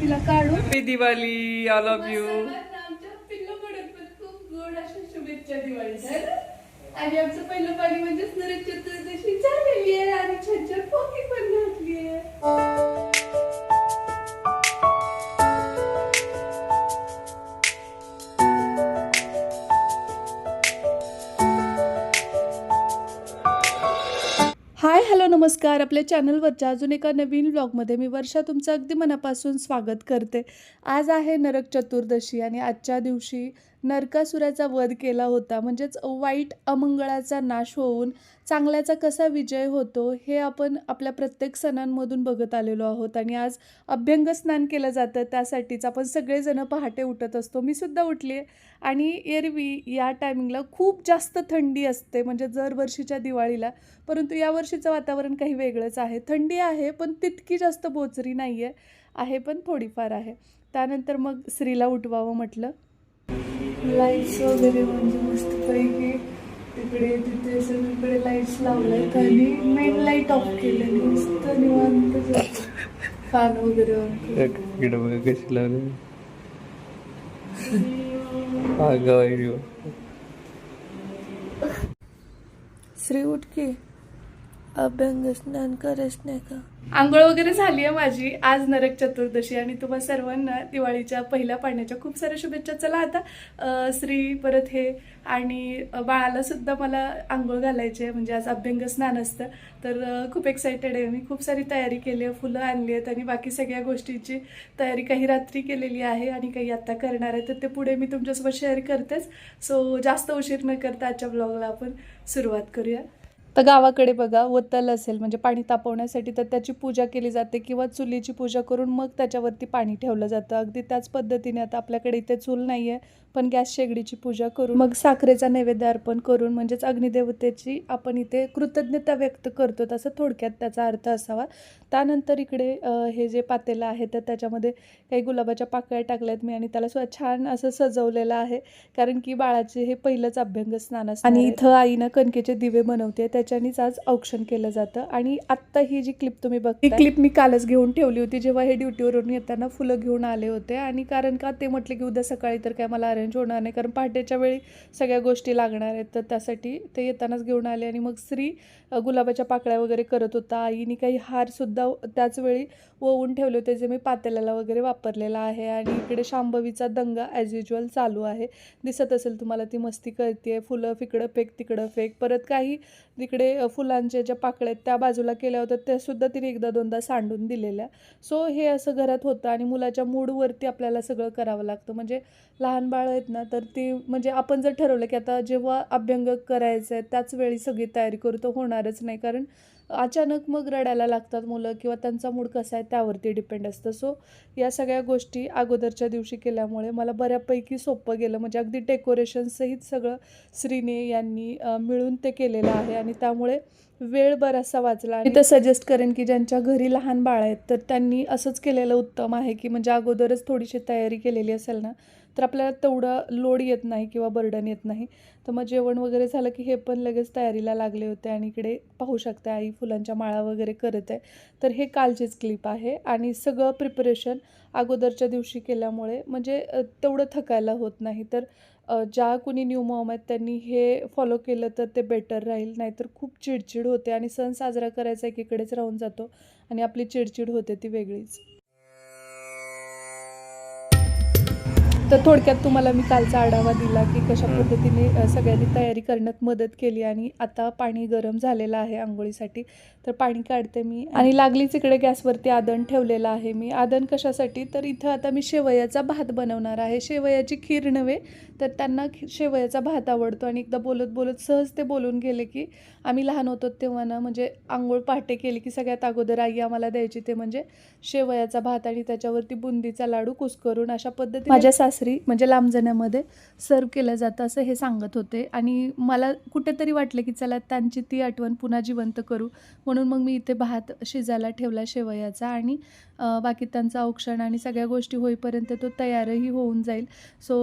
तिला काढू happy Diwali all of you खूप गोड अशा शुभेच्छा दिवाळीच्या? आणि आमचं पहिलं पाणी म्हणजेच नरक चतुर्दशी झालेली आहे आणि छान छान पोकी पण घातली आहे. हाय हॅलो नमस्कार. आपल्या चॅनलवरच्या अजून एका नवीन व्लॉगमध्ये मी वर्षा तुमचं अगदी मनापासून स्वागत करते. आज आहे नरक चतुर्दशी आणि आजच्या दिवशी नरकासुराचा वध केला होता. म्हणजेच वाईट अमंगळाचा नाश होऊन चांगल्याचा कसा विजय होतो हे आपण आपल्या प्रत्येक सणांमधून बघत आलेलो आहोत. आणि आज अभ्यंग स्नान केलं जातं त्यासाठीच आपण सगळेजण पहाटे उठत असतो. मी सुद्धा उठली आहे आणि एरवी या टायमिंगला खूप जास्त थंडी असते म्हणजे दरवर्षीच्या दिवाळीला. परंतु यावर्षीचं वातावरण काही वेगळंच आहे. थंडी आहे पण तितकी जास्त बोचरी नाही आहे आहे पण थोडीफार आहे. त्यानंतर मग स्त्रीला उठवावं म्हटलं. लाईट्स वगैरे म्हणजे मस्तपैकी तिकडे तिथे सगळीकडे लाईट्स लावल्यात आणि मेन लाइट ऑफ केलेली. मस्त निवांत फॅन वगैरे. इकडे बघा कशी लावली. अगं श्री उठकी अभ्यंग स्नान करच नाही का आंघोळ वगैरे झाली आहे माझी. आज नरक चतुर्दशी आणि तुम्हा सर्वांना दिवाळीच्या पहिल्या पाण्याच्या खूप साऱ्या शुभेच्छा. चला आता श्री परत हे आणि बाळाला सुद्धा मला आंघोळ घालायची आहे. म्हणजे आज अभ्यंग स्नान असतं. तर खूप एक्सायटेड आहे. मी खूप सारी तयारी केली आहे. फुलं आणली आहेत आणि बाकी सगळ्या गोष्टींची तयारी काही रात्री केलेली आहे आणि काही आत्ता करणार आहे. तर ते पुढे मी तुमच्यासोबत शेअर करतेच. सो जास्त उशीर न करता आजच्या ब्लॉगला आपण सुरुवात करूया. तर गावाकडे बघा वतल असेल म्हणजे पाणी तापवण्यासाठी तर त्याची पूजा केली जाते किंवा चुलीची पूजा करून मग त्याच्यावरती पाणी ठेवलं जातं. अगदी त्याच पद्धतीने आता आपल्याकडे इथे चूल नाही आहे पण गॅस शेगडीची पूजा करून मग साखरेचा नैवेद्य अर्पण करून म्हणजेच अग्निदेवतेची आपण इथे कृतज्ञता व्यक्त करतो तसं थोडक्यात त्याचा अर्थ असावा. त्यानंतर इकडे हे जे पातेलं आहे तर त्याच्यामध्ये काही गुलाबाच्या पाकळ्या टाकल्यात. मी आणि त्याला सुद्धा छान असं सजवलेलं आहे कारण की बाळाचे हे पहिलंच अभ्यंग स्नान असतं. आणि इथं आईनं कणकेचे दिवे बनवते त्या त्याच्यानीच आज औक्षण केलं जातं. आणि आत्ता ही जी क्लिप तुम्ही बघता ही क्लिप मी कालच घेऊन ठेवली होती जेव्हा हे ड्युटीवरून येताना फुलं घेऊन आले होते. आणि कारण का ते म्हटले की उद्या सकाळी तर काय मला अरेंज होणार नाही. कारण पहाटेच्या वेळी सगळ्या गोष्टी लागणार आहेत. तर त्यासाठी ते येतानाच घेऊन आले. आणि मग श्री अ, गुलाबाच्या पाकळ्या वगैरे करत होता. आईने काही हार सुद्धा त्याच वेळी ओवून ठेवले होते जे मी पातेल्याला वगैरे वापरलेला आहे. आणि इकडे शांभवीचा दंगा ॲज युजल चालू आहे. दिसत असेल तुम्हाला ती मस्ती करते आहे फुलं फिकडं फेक तिकडं फेक. परत काही तिकडे फुलांच्या ज्या पाकळ्या आहेत त्या बाजूला केल्या होत्या त्यासुद्धा तिने एकदा दोनदा सांडून दिलेल्या. सो हे असं घरात होतं आणि मुलाच्या मूडवरती आपल्याला सगळं करावं लागतं. म्हणजे लहान बाळ आहेत ना तर ती म्हणजे आपण जर ठरवलं की आता जेव्हा अभ्यंग करायचं आहे त्याच वेळी सगळी तयारी करू तर होणारच नाही. कारण अचानक मग रडायला लागतात मुलं किंवा त्यांचा मूड कसा आहे त्यावरती डिपेंड असतं. सो या सगळ्या गोष्टी अगोदरच्या दिवशी केल्यामुळे मला बऱ्यापैकी सोपं गेलं. म्हणजे अगदी डेकोरेशनसहित सगळं श्रीने यांनी मिळून ते केलेलं आहे. आणि त्यामुळे वेळ बराचसा वाचला. मी तर सजेस्ट करेन की ज्यांच्या घरी लहान बाळ आहेत तर त्यांनी असंच केलेलं उत्तम आहे की म्हणजे अगोदरच थोडीशी तयारी केलेली असेल ना तर आपल्याला तेवढं लोड येत नाही किंवा बर्डन येत नाही. तर मग जेवण वगैरे झालं की हे पण लगेच तयारीला लागले होते आणि इकडे पाहू शकता आई फुलांच्या माळा वगैरे करत आहे. तर हे कालचीच क्लिप आहे आणि सगळं प्रिपरेशन अगोदरच्या दिवशी केल्यामुळे म्हणजे तेवढं थकायला होत नाही. तर ज्या कुणी न्यू मॉम आहेत त्यांनी हे फॉलो केलं तर ते बेटर राहील. नाहीतर खूप चिडचिड होते आणि सण साजरा करायचा एकीकडेच राहून जातो आणि आपली चिडचिड होते ती वेगळीच. तर थोडक्यात तुम्हाला मी कालचा आढावा दिला की कशा पद्धतीने सगळ्यांनी तयारी करण्यात मदत केली आणि आता पाणी गरम झालेलं आहे आंघोळीसाठी. तर पाणी काढते मी आणि लागलीच इकडे गॅसवरती आदण ठेवलेलं आहे मी. आदण कशासाठी? तर इथं आता मी शेवयाचा भात बनवणार आहे. शेवयाची खीर नव्हे तर त्यांना शेवयाचा भात आवडतो. आणि एकदा बोलत बोलत सहज ते बोलून गेले की आम्ही लहान होतो तेव्हा ना म्हणजे आंघोळ पहाटे केली की सगळ्यात अगोदर आई आम्हाला द्यायची ते म्हणजे शेवयाचा भात आणि त्याच्यावरती बुंदीचा लाडू कुस्करून अशा पद्धतीने माझ्या सासरी म्हणजे लांबजण्यामध्ये सर्व केलं जातं असं हे सांगत होते. आणि मला कुठेतरी वाटलं की चला त्यांची ती आठवण पुन्हा जिवंत करू. म्हणून मग मी इथे भात शिजायला ठेवला शेवयाचा. आणि बाकी त्यांचं औक्षण आणि सगळ्या गोष्टी होईपर्यंत तो तयारही होऊन जाईल. सो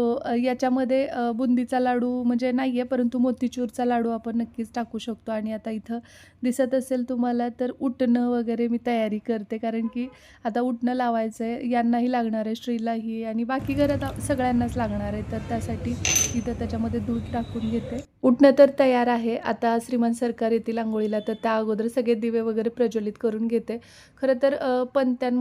याच्यामध्ये बुंदीचा लाडू म्हणजे नाही आहे परंतु मोतीचूरचा लाडू आपण नक्कीच टाकू शकतो. आणि आता इथं दिसत असेल तुम्हाला तर उठणं वगैरे मी तयारी करते. कारण की आता उठणं लावायचं आहे यांनाही लागणार आहे श्रीलाही आणि बाकी घरात सगळ्यांनाच लागणार आहे तर त्यासाठी इथं त्याच्यामध्ये दूध टाकून घेते. उठणं तर तयार आहे. आता श्रीमान सरकार येतील आंघोळीला तर त्या अगोदर सगळे दिवे वगैरे प्रज्वलित करून घेते. खरं तर अ,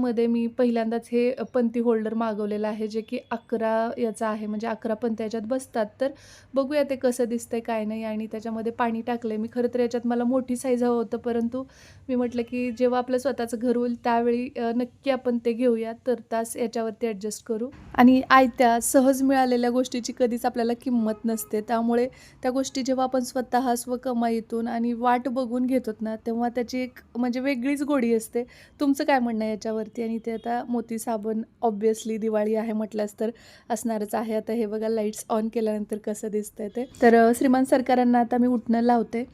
मध्ये मी पहिल्यांदाच हे पंती होल्डर मागवलेलं आहे जे की अकरा याचं आहे. म्हणजे अकरा पंत्या याच्यात बसतात. तर बघूया ते कसं दिसतंय काय नाही. आणि त्याच्यामध्ये पाणी टाकलं मी खरं तर याच्यात मला मोठी साईज हवं होतं परंतु मी म्हटलं की जेव्हा आपलं स्वतःचं घर होईल त्यावेळी नक्की आपण ते घेऊया. तर तास याच्यावरती ॲडजस्ट करू. आणि आयत्या सहज मिळालेल्या गोष्टीची कधीच आपल्याला किंमत नसते. त्यामुळे त्या गोष्टी जेव्हा आपण स्वतः स्वकमाईतून आणि वाट बघून घेतो ना तेव्हा त्याची एक म्हणजे वेगळीच गोडी असते. तुमचं काय म्हणणं आहे याच्यावरती आणि ते आता मोती साबण ऑब्विसली दिवाळी आहे म्हटल्यास तर असणारच आहे. आता हे बघा लाईट्स ऑन केल्यानंतर कसं दिसतंय ते. तर श्रीमान सरकारांना आता मी उठणं लावते.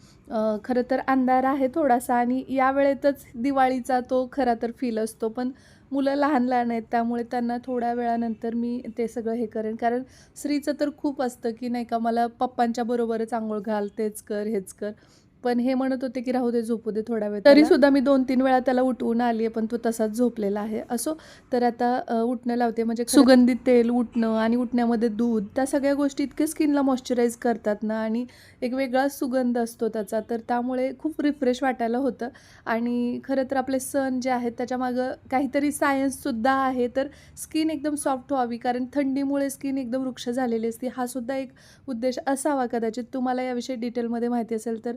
खरं तर अंधार आहे थोडासा आणि या वेळेतच दिवाळीचा तो खरा तर फील असतो. पण मुलं लहान लहान आहेत त्यामुळे त्यांना थोड्या वेळानंतर मी ते सगळं हे करेन. कारण स्त्रीचं तर खूप असतं की नाही का मला पप्पांच्या बरोबरच आंघोळ घाल तेच कर हेच कर. पण हे म्हणत होते की राहू दे झोपू दे थोडा वेळ तरी सुद्धा मी दोन तीन वेळा त्याला उठवून आली आहे पण तो तसाच झोपलेला आहे. असो तर आता उठणं लावते. म्हणजे सुगंधित तेल उठणं आणि उठण्यामध्ये दूध त्या सगळ्या गोष्टी इतके स्किनला मॉइश्चराईज करतात ना आणि एक वेगळाच सुगंध असतो त्याचा. तर त्यामुळे खूप रिफ्रेश वाटायला होतं. आणि खरं तर आपले सण जे आहेत त्याच्यामागं काहीतरी सायन्ससुद्धा आहे. तर स्किन एकदम सॉफ्ट व्हावी. कारण थंडीमुळे स्किन एकदम वृक्ष झालेली असते. हा सुद्धा एक उद्देश असावा कदाचित. तुम्हाला याविषयी डिटेलमध्ये माहिती असेल तर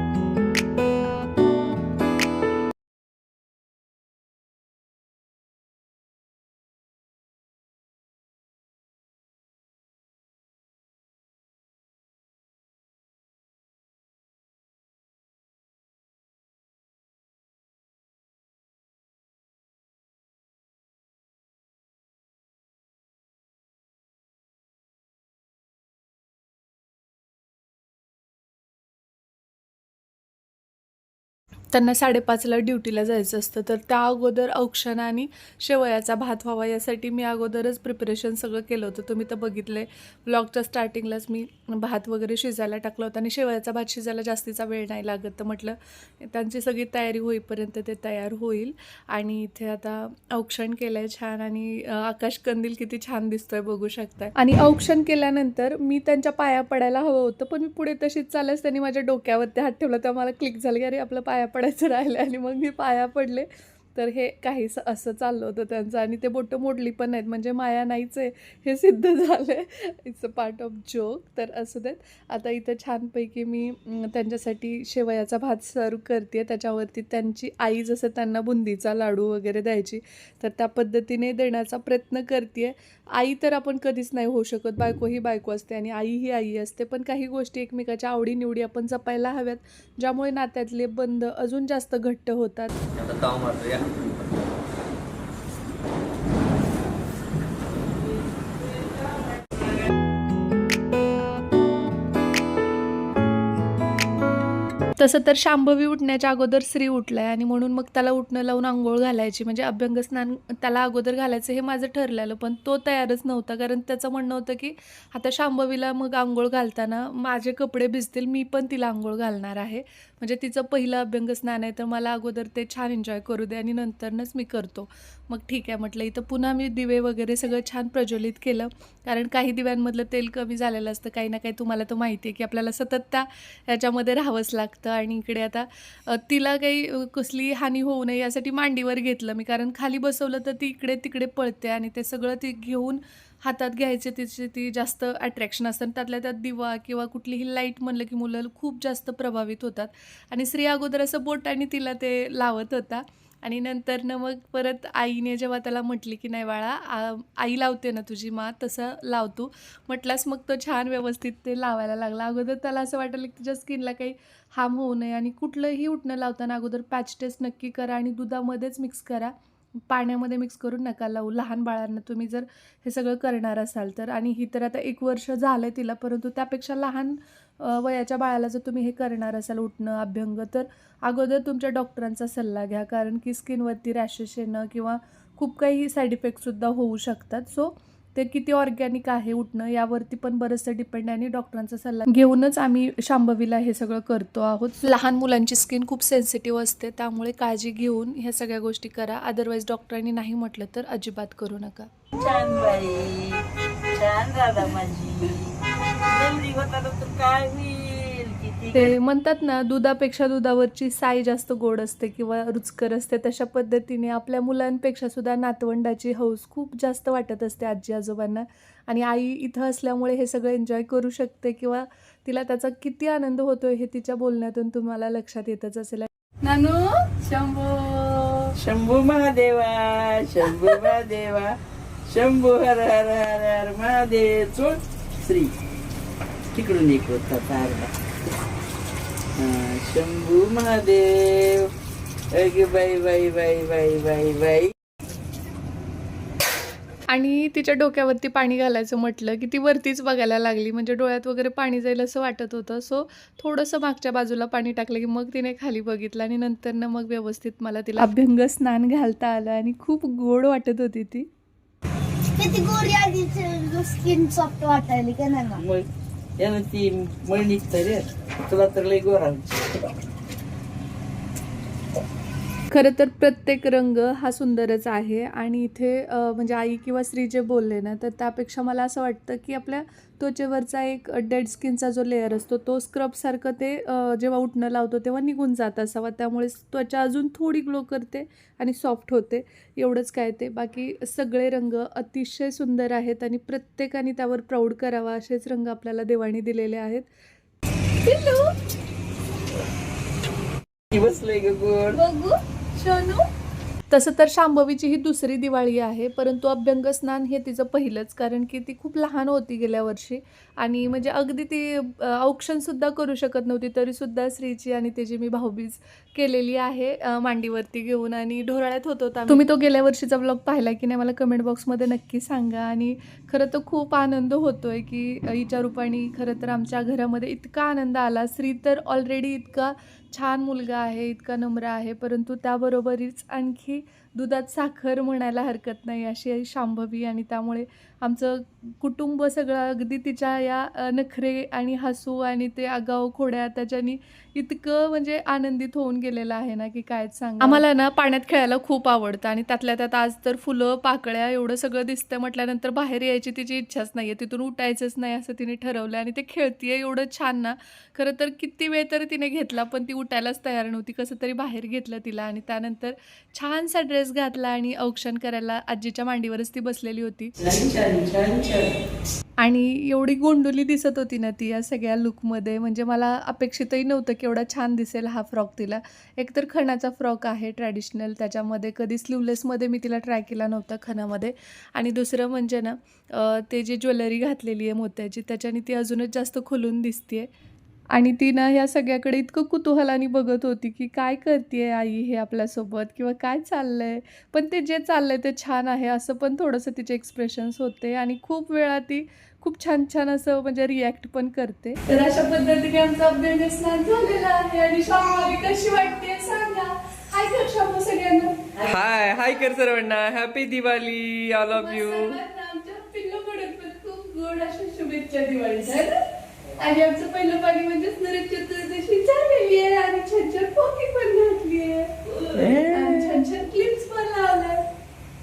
त्यांना साडेपाचला ड्युटीला जायचं असतं. तर त्या अगोदर औक्षण आणि शेवयाचा भात व्हावा यासाठी मी अगोदरच प्रिपरेशन सगळं केलं होतं. तुम्ही तर बघितलं आहे ब्लॉगच्या स्टार्टिंगलाच मी भात वगैरे शिजायला टाकला होता आणि शेवयाचा भात शिजायला जास्तीचा वेळ नाही लागत. तर म्हटलं त्यांची सगळी तयारी होईपर्यंत ते तयार होईल. आणि इथे आता औक्षण केलं आहे छान आणि आकाश कंदील किती छान दिसतोय बघू शकताय. आणि औक्षण केल्यानंतर मी त्यांच्या पाया पडायला हवं होतं पण मी पुढे तशीच चालल्यास त्यांनी माझ्या डोक्यावरती हात ठेवला तेव्हा मला क्लिक झालं की अरे आपलं पाया पडायचं राहिलं आणि मग मी पाया पडले. तर हे काहीच असं चाललं होतं त्यांचं आणि ते बोटं मोडली पण नाहीत. म्हणजे माया नाहीच आहे हे सिद्ध झालं आहे it's a part of joke तर असू देत. आता इथं छानपैकी मी त्यांच्यासाठी शेवयाचा भात सर्व करते त्याच्यावरती त्यांची आई जसं त्यांना बुंदीचा लाडू वगैरे द्यायची तर त्या पद्धतीने देण्याचा प्रयत्न करते आई तर आपण कधीच नाही होऊ शकत. बायको ही बायको असते आणि आई ही आई असते. पण काही गोष्टी एकमेकाच्या आवडीनिवडी आपण जपायला हव्यात ज्यामुळे नात्यातले बंध अजून जास्त घट्ट होतात. Yeah. तसं तर शांभवी उठण्याच्या अगोदर स्त्री आहे आणि म्हणून मग त्याला उठणं लावून आंघोळ घालायची. म्हणजे अभ्यंग स्नान त्याला अगोदर घालायचं हे माझं ठरलेलं पण तो तयारच नव्हता. कारण त्याचं म्हणणं होतं की आता शांभवीला मग आंघोळ घालताना माझे कपडे भिजतील मी पण तिला आंघोळ घालणार आहे. म्हणजे तिचं पहिलं अभ्यंग स्नान आहे तर मला अगोदर ते छान एन्जॉय करू दे आणि नंतरनंच मी करतो. मग ठीक आहे म्हटलं इथं पुन्हा मी दिवे वगैरे सगळं छान प्रज्वलित केलं. कारण काही दिव्यांमधलं तेल कमी झालेलं असतं काही ना काही तुम्हाला तर माहिती आहे की आपल्याला सतत त्या ह्याच्यामध्ये राहावंच लागतं. आणि इकडे आता तिला काही कसली हानी होऊ नये यासाठी मांडीवर घेतलं मी. कारण खाली बसवलं तर ती इकडे तिकडे पळते आणि ते सगळं ती घेऊन हातात घ्यायचे तिचे ती जास्त अट्रॅक्शन असतं. आणि त्यातल्या त्यात दिवा किंवा कुठलीही लाइट म्हणलं की मुलं खूप जास्त प्रभावित होतात. आणि स्त्री अगोदर असं आणि तिला ते लावत होता. आणि नंतरनं मग परत आईने जेव्हा त्याला म्हटली की नाही बाळा आ- आई लावते ना तुझी मा तसं लावतो म्हटलास मग तो छान व्यवस्थित ते लावायला लागला. अगोदर त्याला असं वाटलं की तुझ्या स्किनला काही हार्म होऊ नये आणि कुठलंही उठणं लावताना अगोदर पॅच टेस्ट नक्की करा आणि दुधामध्येच मिक्स करा. पाण्यामध्ये मिक्स करून नका लावू. लहान बाळांना तुम्ही जर हे सगळं करणार असाल तर. आणि ही तर आता एक वर्ष झालं आहे तिला परंतु त्यापेक्षा लहान वयाच्या बाळाला जर तुम्ही हे करणार असाल उठणं अभ्यंग तर अगोदर तुमच्या डॉक्टरांचा सल्ला घ्या. कारण की स्किनवरती रॅशेस येणं किंवा खूप काही साईड इफेक्टसुद्धा होऊ शकतात. सो ते किती ऑर्गॅनिक आहे उठणं यावरती पण बरंचसं डिपेंड आहे आणि डॉक्टरांचा सल्ला घेऊनच आम्ही शांभवीला हे सगळं करतो आहोत. लहान मुलांची स्किन खूप सेन्सिटिव्ह असते त्यामुळे काळजी घेऊन ह्या सगळ्या गोष्टी करा. अदरवाईज डॉक्टरांनी नाही म्हटलं तर अजिबात करू नका. छान बाई. छान माझी. जल्दी होता तर काय होईल किती ते म्हणतात ना दुधापेक्षा दुधावरची साई जास्त गोड असते किंवा रुचकर असते. तशा पद्धतीने आपल्या मुलांपेक्षा सुद्धा नातवंडाची हौस खूप जास्त वाटत असते आजी आजोबांना आणि आई इथं असल्यामुळे हे सगळं एन्जॉय करू शकते किंवा तिला त्याचा किती आनंद होतोय हे तिच्या बोलण्यातून तुम्हाला लक्षात येतच असेल. नानू शंभो. शंभू महादेवा शंभू महादेवा शंभू हर हर हर हर महादेव चोळ श्री. तिकडून एक होता हा, शंभू महादेव. अगे बाई बाई बाई बाई बाई बाई. आणि तिच्या डोक्यावरती पाणी घालायचं म्हटलं की ती वरतीच बघायला लागली. म्हणजे डोळ्यात वगैरे पाणी जाईल असं वाटत होतं. सो थोडंसं मागच्या बाजूला पाणी टाकलं की मग तिने खाली बघितलं आणि नंतर ना मग व्यवस्थित मला तिला अभ्यंग स्नान घालता आलं आणि खूप गोड वाटत होती ती. किती गोरी आधी स्किन सॉफ्ट वाटायली का नाही? मग? मग त्यानं ती मळ निघतं रे तुला तर लय गोरा खरं तर प्रत्येक रंग हा सुंदरच आहे. आणि इथे म्हणजे आई किंवा स्त्री जे बोलले ना तर त्यापेक्षा मला असं वाटतं की आपल्या त्वचेवरचा एक डेड स्किनचा जो लेअर असतो तो स्क्रबसारखं ते जेव्हा उठणं लावतो तेव्हा निघून जात असावा. त्यामुळे त्वचा अजून थोडी ग्लो करते आणि सॉफ्ट होते. एवढंच काय ते. बाकी सगळे रंग अतिशय सुंदर आहेत आणि प्रत्येकाने त्यावर प्राऊड करावा असेच रंग आपल्याला देवाणी दिलेले आहेत. बसलंय ग गोड. बघू तसं तर शांभवीची ही दुसरी दिवाळी आहे परंतु अभ्यंग स्नान हे तिचं पहिलंच कारण की ती खूप लहान होती गेल्या वर्षी. आणि म्हणजे अगदी ती औक्षणसुद्धा करू शकत नव्हती तरीसुद्धा स्त्रीची आणि त्याची मी भाऊबीज केलेली आहे मांडीवरती घेऊन आणि ढोराळ्यात होत होता तुम्ही तो गेल्या वर्षीचा ब्लॉग पाहिला की नाही मला कमेंट बॉक्समध्ये नक्की सांगा. आणि खरं तर खूप आनंद होतोय की हिच्या रूपाने खरं तर आमच्या घरामध्ये इतका आनंद आला. श्री तर ऑलरेडी इतका छान मुलगा आहे इतका नम्र आहे परंतु त्याबरोबरीच आणखी दुधात साखर म्हणायला हरकत नाही अशी शांभवी आणि त्यामुळे आमचं कुटुंब सगळं अगदी तिच्या या नखरे आणि हसू आणि ते आगाव खोड्या त्याच्यानी इतकं म्हणजे आनंदित होऊन गेलेलं आहे ना की कायच सांग आम्हाला ना पाण्यात खेळायला खूप आवडतं आणि त्यातल्या त्यात आज तर फुलं पाकळ्या एवढं सगळं दिसतं म्हटल्यानंतर बाहेर यायची तिची इच्छाच नाही आहे तिथून उठायचंच नाही असं तिने ठरवलं आणि ते खेळतीये एवढं छान ना. खरं तर किती वेळ तरी तिने घेतला पण ती उठायलाच तयार नव्हती कसं तरी बाहेर घेतलं तिला आणि त्यानंतर छानसा ड्रेस घातला आणि औक्षण करायला आजीच्या मांडीवरच ती बसलेली होती. छान छान छान आणि एवढी गोंडुली दिसत होती ना ती या सगळ्या लुकमध्ये म्हणजे मला अपेक्षितही नव्हतं की एवढा छान दिसेल हा फ्रॉक तिला. एकतर खणाचा फ्रॉक आहे ट्रॅडिशनल त्याच्यामध्ये कधी स्लीवलेसमध्ये मी तिला ट्राय केला नव्हता खणामध्ये. आणि दुसरं म्हणजे ना ते जी ज्वेलरी घातलेली आहे मोत्याची त्याच्याने ती अजूनच जास्त खुलून दिसते आणि ती ना ह्या सगळ्याकडे इतकं कुतूहलाने बघत होती की काय करते आई हे आपल्यासोबत किंवा काय चाललंय? पण ते जे चाललंय ते छान आहे असं पण थोडंसं तिचे एक्सप्रेशन्स होते आणि खूप वेळा ती खूप छान छान असं म्हणजे रिॲक्ट पण करते. तर अशा पद्धतीने आमचा अभ्यंग स्नान झालेला आहे आणि शाळा कशी वाटते सांगा. हाय कर शामू सगळ्यांना. हाय हाय कर सर्वांना happy Diwali all of you आमच्या खूप गोड अशा शुभेच्छा आहेत. आणि आमचं पहिलं पाणी म्हणजेच नरक चतुर्दशी झालेली आहे. आणि छान छान पोकी पण घातली आहे. आणि छान छान क्लिप्स पण लावलाय.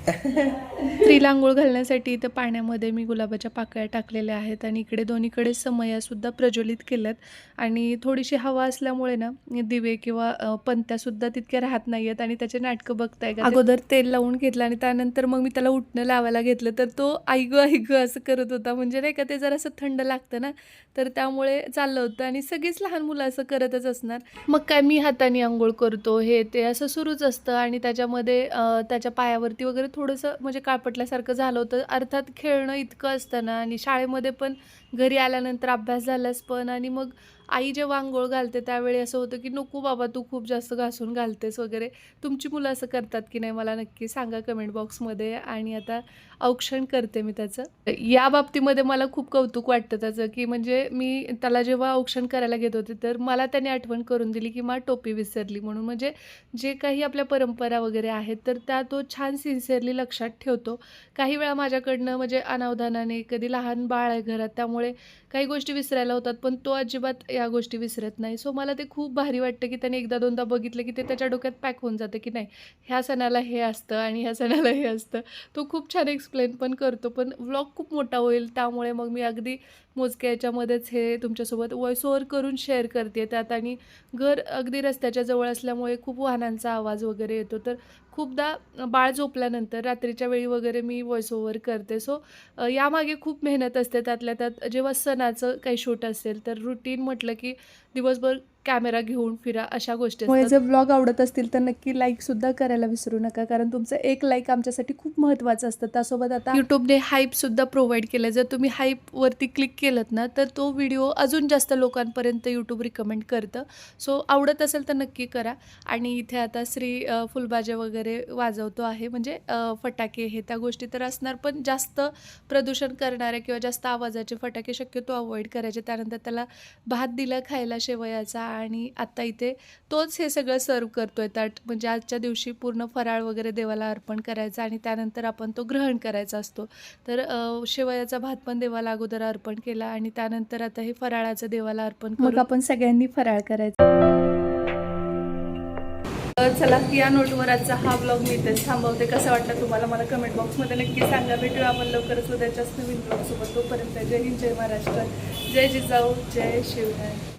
स्त्रीला आंघोळ घालण्यासाठी इथं पाण्यामध्ये मी गुलाबाच्या पाकळ्या टाकलेल्या आहेत आणि इकडे दोन्हीकडे समया सुद्धा प्रज्वलित केल्यात. आणि थोडीशी हवा असल्यामुळे ना दिवे किंवा अ, पंत्या सुद्धा तितक्या राहत नाहीयेत आणि त्याचे नाटकं बघताय का अगोदर तेल लावून घेतलं आणि त्यानंतर मग मी त्याला उठणं लावायला घेतलं. तर तो ऐग ऐग असं करत होता. म्हणजे नाही का ते जरा असं थंड लागतं ना तर त्यामुळे चाललं होतं आणि सगळीच लहान मुलं असं करतच असणार. मग काय मी हाताने आंघोळ करतो हे ते असं सुरूच असतं आणि त्याच्यामध्ये त्याच्या पायावरती वगैरे थोडंसं म्हणजे काळपटल्यासारखं झालं होतं. अर्थात खेळणं इतकं असतं ना आणि शाळेमध्ये पण घरी आल्यानंतर अभ्यास झालाच पण आणि मग आई जेव्हा आंघोळ घालते त्यावेळी असं होतं की नको बाबा तू खूप जास्त घासून घालतेस वगैरे. तुमची मुलं असं करतात की नाही? मला नक्की सांगा कमेंट बॉक्समध्ये आणि आता औक्षण करते मी त्याचं. या बाबतीमध्ये मला खूप कौतुक वाटतं त्याचं की म्हणजे मी त्याला जेव्हा औक्षण करायला घेत होते तर मला त्याने आठवण करून दिली की मा टोपी विसरली म्हणून. म्हणजे जे काही आपल्या परंपरा वगैरे आहेत तर त्या तो छान सिन्सिअरली लक्षात ठेवतो. काही वेळा माझ्याकडनं म्हणजे अनावधानाने कधी लहान बाळ आहे घरात त्यामुळे काही गोष्टी विसरायला होतात पण तो अजिबात या गोष्टी विसरत नाही. सो मला ते खूप भारी वाटतं की त्याने एकदा दोनदा बघितलं की ते त्याच्या डोक्यात पॅक होऊन जातं की नाही ह्या सणाला हे असतं आणि ह्या सणाला हे असतं. तो खूप छान एक्सप्लेन पण करतो. पण व्लॉग खूप मोठा होईल त्यामुळे मग मी अगदी मोजक्या याच्यामध्येच हे तुमच्यासोबत व्हॉइस ओव्हर करून शेअर करते. त्यात आणि घर अगदी रस्त्याच्या जवळ असल्यामुळे खूप वाहनांचा आवाज वगैरे येतो. तर खूपदा बाळ झोपल्यानंतर रात्रीच्या वेळी वगैरे मी व्हॉइस ओव्हर करते. सो यामागे खूप मेहनत असते. त्यातल्या त्यात जेव्हा सणाचं काही शूट असेल तर रुटीन म्हटलं की दिवसभर कॅमेरा घेऊन फिरा अशा गोष्टी जर ब्लॉग आवडत असतील तर नक्की लाईक सुद्धा करायला विसरू नका कारण तुमचं एक लाईक आमच्यासाठी खूप महत्त्वाचं असतं. त्यासोबत आता यूट्यूबने हाईप सुद्धा प्रोव्हाइड केलं जर तुम्ही हाईप वरती क्लिक केलं ना तर तो व्हिडिओ अजून जास्त लोकांपर्यंत यूट्यूब रिकमेंड करतं. सो आवडत असेल तर नक्की करा. आणि इथे आता श्री अ, फुलबाज्या वगैरे वाजवतो आहे. म्हणजे फटाके हे त्या गोष्टी तर असणार पण जास्त प्रदूषण करणारे किंवा जास्त आवाजाचे फटाके शक्यतो अवॉइड करायचे. त्यानंतर त्याला भात दिला खायला शेवयाचा आणि आता इथे तोच हे सगळं सर्व करतोय. ताट म्हणजे आजच्या दिवशी पूर्ण फराळ वगैरे देवाला अर्पण करायचा आणि त्यानंतर आपण तो ग्रहण करायचा असतो. तर शेवयाचा भात पण देवाला अगोदर अर्पण केला आणि त्यानंतर आता हे फराळाचं देवाला अर्पण मग आपण सगळ्यांनी फराळ करायचं. चला या नोटवर आजचा हा ब्लॉग मी इथेच थांबवते. कसं वाटलं तुम्हाला मला कमेंट बॉक्समध्ये नक्की सांगा. भेटूया आपण लवकरच उद्याच्याच नवीन ब्लॉगसोबत तोपर्यंत जय हिंद जय महाराष्ट्र. जय जिजाऊ जय शिवराय.